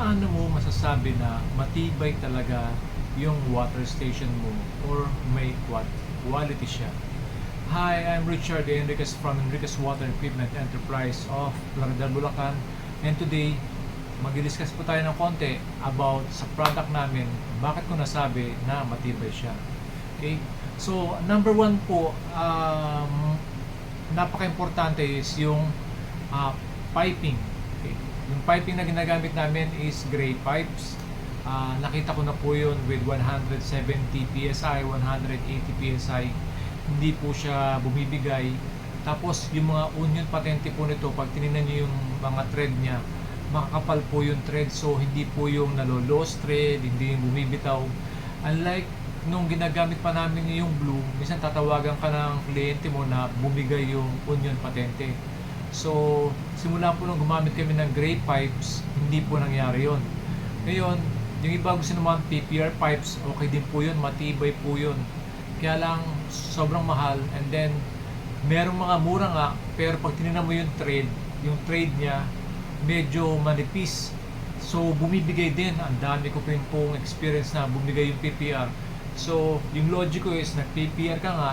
paano mo masasabi na matibay talaga yung water station mo or may quality siya? Hi, I'm Richard Enriquez from Enriquez Water Equipment Enterprise of Laredal, Bulacan. And today, mag-discuss po tayo ng konti about sa product namin, bakit ko nasabi na matibay siya. Okay? So, number one po, um, napaka-importante is yung ah, piping. Yung piping na ginagamit namin is gray pipes. Ah, nakita ko na po yun with 170 PSI, 180 PSI. Hindi po siya bumibigay. Tapos yung mga union patente po nito, pag tinignan nyo yung mga thread niya, makakapal po yung thread. So hindi po yung nalo-lost thread, hindi yung bumibitaw. Unlike nung ginagamit pa namin yung blue, minsan tatawagan ka ng kliyente mo na bumigay yung union patente. So, simula po nung gumamit kami ng gray pipes, hindi po nangyari yon. Ngayon, yung iba gusto naman PPR pipes, okay din po yun, matibay po yun. Kaya lang, sobrang mahal. And then, merong mga mura nga, pero pag tinignan mo yung trade, yung trade niya, medyo manipis. So, bumibigay din. Ang dami ko pa pong experience na bumigay yung PPR. So, yung logic ko is, nag-PPR ka nga,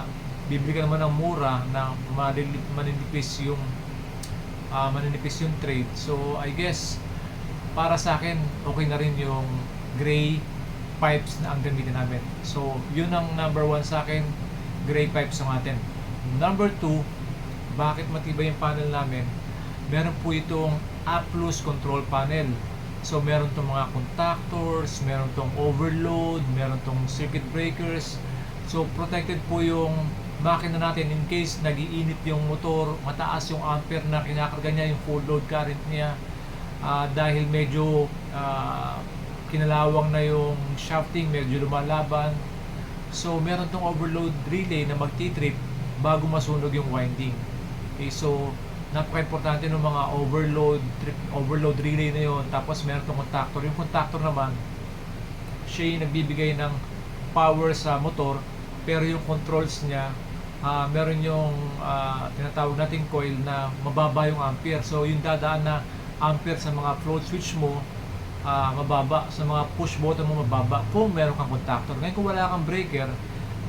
bibili ka naman ng mura na maninipis yung ah, maninipis yung trade. So, I guess, para sa akin, okay na rin yung gray pipes na ang gamitin namin. So, yun ang number one sa akin, gray pipes ang atin. Number two, bakit matibay yung panel namin? Meron po itong A-plus control panel. So, meron tong mga contactors, meron tong overload, meron tong circuit breakers. So, protected po yung makina natin in case nagiinit yung motor, mataas yung ampere na kinakarga niya, yung full load current niya. Ah, dahil medyo ah, kinalawang na yung shafting, medyo lumalaban. So, meron tong overload relay na magti-trip bago masunog yung winding. Okay, so, napaka-importante ng mga overload trip, overload relay na yon tapos meron tong contactor yung contactor naman siya yung nagbibigay ng power sa motor pero yung controls niya ah, meron yung ah, tinatawag nating coil na mababa yung ampere. So yung dadaan na ampere sa mga float switch mo ah, mababa. Sa mga push button mo mababa. Kung meron kang contactor. Ngayon kung wala kang breaker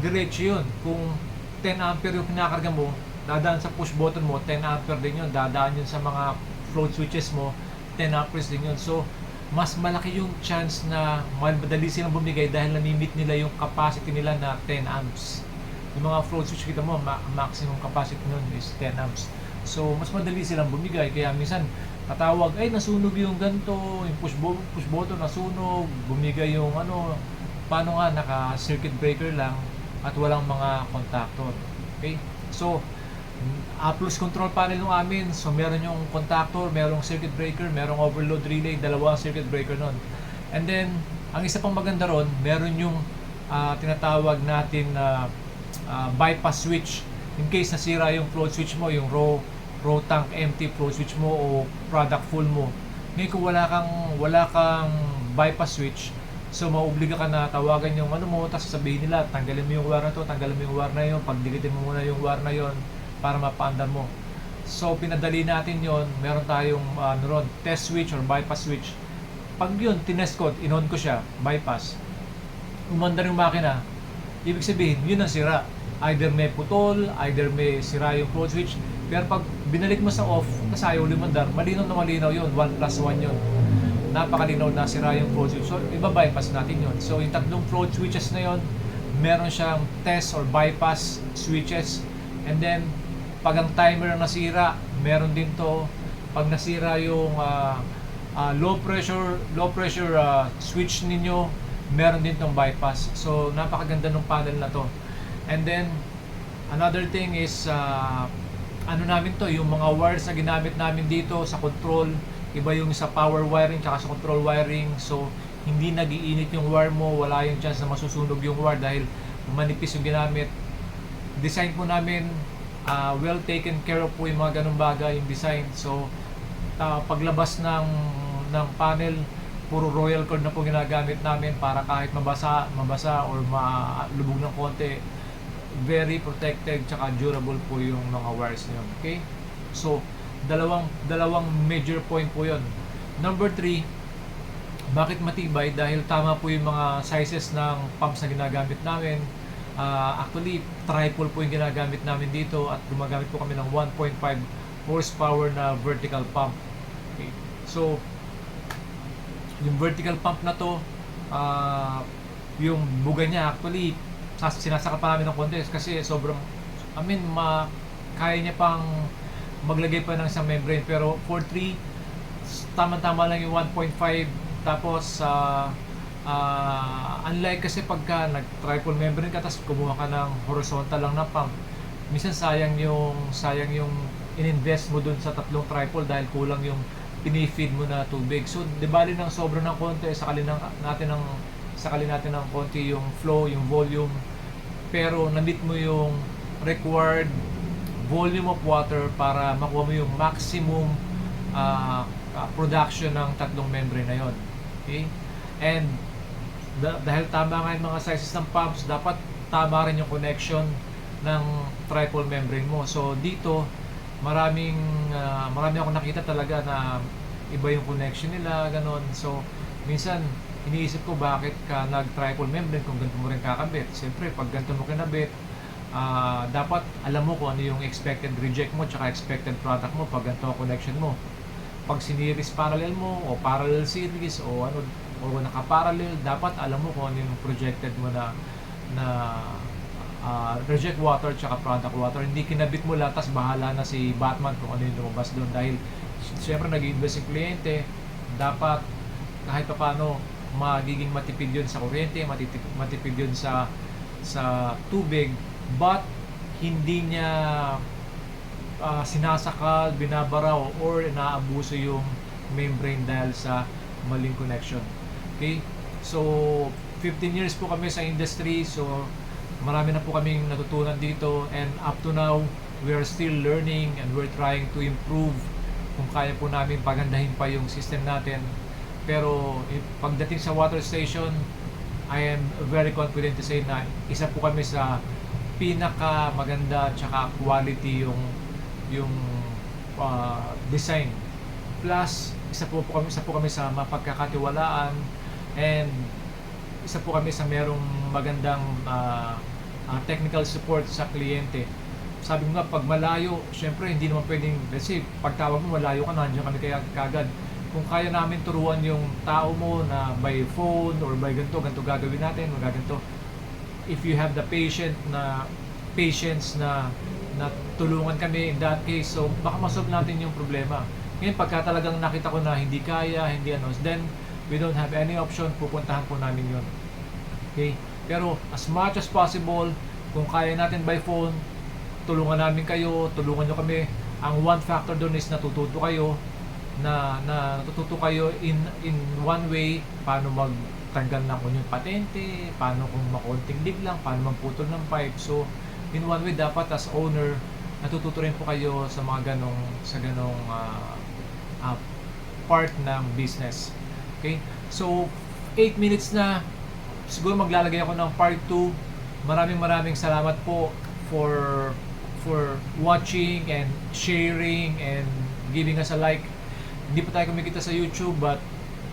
diretso yun. Kung 10 ampere yung kinakarga mo dadaan sa push button mo 10 ampere din yun. Dadaan yun sa mga float switches mo 10 amperes din yun. So mas malaki yung chance na madali silang bumigay dahil namimit nila yung capacity nila na 10 amps yung mga float switch kita mo ma- maximum capacity nun is 10 amps. So mas madali silang bumigay. Kaya minsan tatawag ay nasunog yung ganto yung push, bu- push button nasunog. Bumigay yung ano paano nga naka circuit breaker lang at walang mga contactor. Okay? So A plus control panel ng amin. So meron yung contactor, merong circuit breaker, merong overload relay, dalawa circuit breaker nun. And then, ang isa pang maganda ron, meron yung ah, tinatawag natin na ah, bypass switch. In case nasira yung float switch mo, yung raw, raw tank empty float switch mo o product full mo. Ngayon kung wala kang, wala kang bypass switch, so mauobliga ka na tawagan yung ano mo, tapos sabihin nila, tanggalin mo yung wire na to, tanggalin mo yung wire na yun, pagdikitin mo muna yung wire na yun, para mapaandar mo. So, pinadali natin yon meron tayong ano ron, test switch or bypass switch. Pag yun, tinest ko, inon ko siya, bypass, umandar yung makina, ibig sabihin, yun ang sira. Either may putol, either may sira yung float switch, pero pag binalik mo sa off, kasi ayaw lumandar, malinaw na malinaw yun, 1 plus 1 yun. Napakalinaw na sira yung float switch. So, iba bypass natin yun. So, yung tatlong float switches na yun, meron siyang test or bypass switches. And then, pag ang timer nasira, meron din to. Pag nasira yung ah, ah, low pressure low pressure ah, switch ninyo, meron din tong bypass. So, napakaganda ng panel na to. And then, another thing is, ah, ano namin to, yung mga wires na ginamit namin dito sa control, iba yung sa power wiring tsaka sa control wiring. So, hindi nagiinit yung wire mo, wala yung chance na masusunog yung wire dahil manipis yung ginamit. Design po namin, ah, well taken care of po yung mga ganung bagay, yung design. So, ah, paglabas ng ng panel, puro royal cord na po ginagamit namin para kahit mabasa, mabasa or malubog ng konti, very protected tsaka durable po yung mga wires niyo. Okay? So, dalawang dalawang major point po 'yon. Number three, Bakit matibay? Dahil tama po yung mga sizes ng pumps na ginagamit namin. Ah, actually, triple po yung ginagamit namin dito at gumagamit po kami ng 1.5 horsepower na vertical pump. Okay. So, yung vertical pump na to, ah, yung buga niya actually, sinasaka pa namin ng konti kasi sobrang, I mean, ma, kaya niya pang maglagay pa ng isang membrane. Pero for 3 tama-tama lang yung 1.5 tapos ah ah, unlike kasi pagka nag triple membrane ka tapos kumuha ka ng horizontal lang na pump minsan sayang yung sayang yung ininvest mo dun sa tatlong triple dahil kulang yung pinifeed mo na tubig so di bali ng sobra ng konti sakali ng natin ng sakali natin ng konti yung flow yung volume pero na-meet mo yung required volume of water para makuha mo yung maximum ah, production ng tatlong membrane na yon. Okay? And da- dahil tama nga yung mga sizes ng pumps, dapat tama rin yung connection ng triple membrane mo. So dito, maraming ah, marami ako nakita talaga na iba yung connection nila, ganon. So minsan iniisip ko bakit ka nag triple membrane kung ganito mo rin kakabit. Siyempre, pag ganito mo kinabit, ah, dapat alam mo kung ano yung expected reject mo tsaka expected product mo pag ganito connection mo. Pag siniris parallel mo o parallel series o ano o naka-parallel, dapat alam mo kung ano yung projected mo na na ah, reject water tsaka product water. Hindi kinabit mo lahat, tas bahala na si Batman kung ano yung lumabas doon. Dahil siyempre nag-invest yung kliyente, dapat kahit pa paano magiging matipid yun sa kuryente, matipid, matipid yun sa sa tubig, but hindi niya ah, sinasakal, binabaraw, or naabuso yung membrane dahil sa maling connection. Okay? So, 15 years po kami sa industry, so marami na po kaming natutunan dito and up to now, we are still learning and we're trying to improve kung kaya po namin pagandahin pa yung system natin. Pero eh, pagdating sa water station, I am very confident to say na isa po kami sa pinaka maganda tsaka quality yung yung ah, design. Plus, isa po, po kami isa po kami sa mapagkakatiwalaan and isa po kami sa merong magandang ah, ah, technical support sa kliyente. Sabi ko nga, pag malayo, syempre hindi naman pwedeng, let's say, pagtawag mo, malayo ka, nandiyan kami kaya kagad. Kung kaya namin turuan yung tao mo na by phone or by ganito, ganito gagawin natin, magaganto. If you have the patient na patience na na tulungan kami in that case, so baka masolve natin yung problema. Ngayon, pagka talagang nakita ko na hindi kaya, hindi ano, then we don't have any option, pupuntahan po namin yun. Okay? Pero as much as possible, kung kaya natin by phone, tulungan namin kayo, tulungan nyo kami. Ang one factor doon is natututo kayo na, na natututo kayo in in one way paano magtanggal ng kunyong patente, paano kung makonting leak lang, paano magputol ng pipe. So, in one way dapat as owner natututo rin po kayo sa mga ganong sa ganong ah, ah, part ng business. Okay? So, 8 minutes na. Siguro maglalagay ako ng part 2. Maraming maraming salamat po for for watching and sharing and giving us a like. Hindi pa tayo kumikita sa YouTube but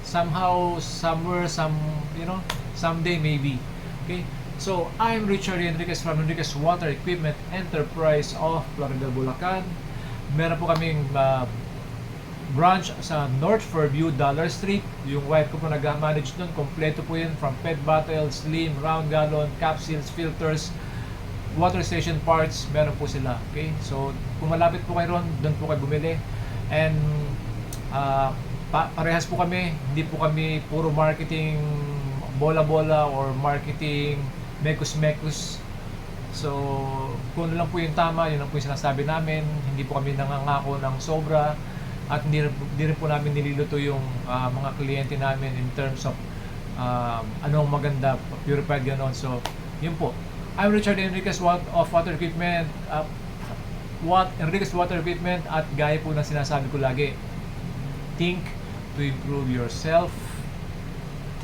somehow, somewhere, some, you know, someday maybe. Okay? So, I'm Richard Enriquez from Enriquez Water Equipment Enterprise of Florida, Bulacan. Meron po kaming uh, branch sa North Fairview Dollar Street. Yung wife ko po nag-manage doon. Kompleto po yun from PET bottles, slim, round gallon, capsules, filters, water station parts. Meron po sila. Okay? So, kung malapit po kayo ron, doon po kayo bumili. And ah, pa- parehas po kami. Hindi po kami puro marketing bola-bola or marketing mekus-mekus. So, kung ano lang po yung tama, yun lang po yung sinasabi namin. Hindi po kami nangangako ng sobra at hindi, hindi rin po namin nililuto yung ah, mga kliyente namin in terms of um, anong maganda, purified ganon. So, yun po. I'm Richard Enriquez of Water Equipment. Uh, what Enriquez Water Equipment at gaya po ng sinasabi ko lagi, think to improve yourself,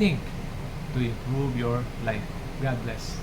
think to improve your life. God bless.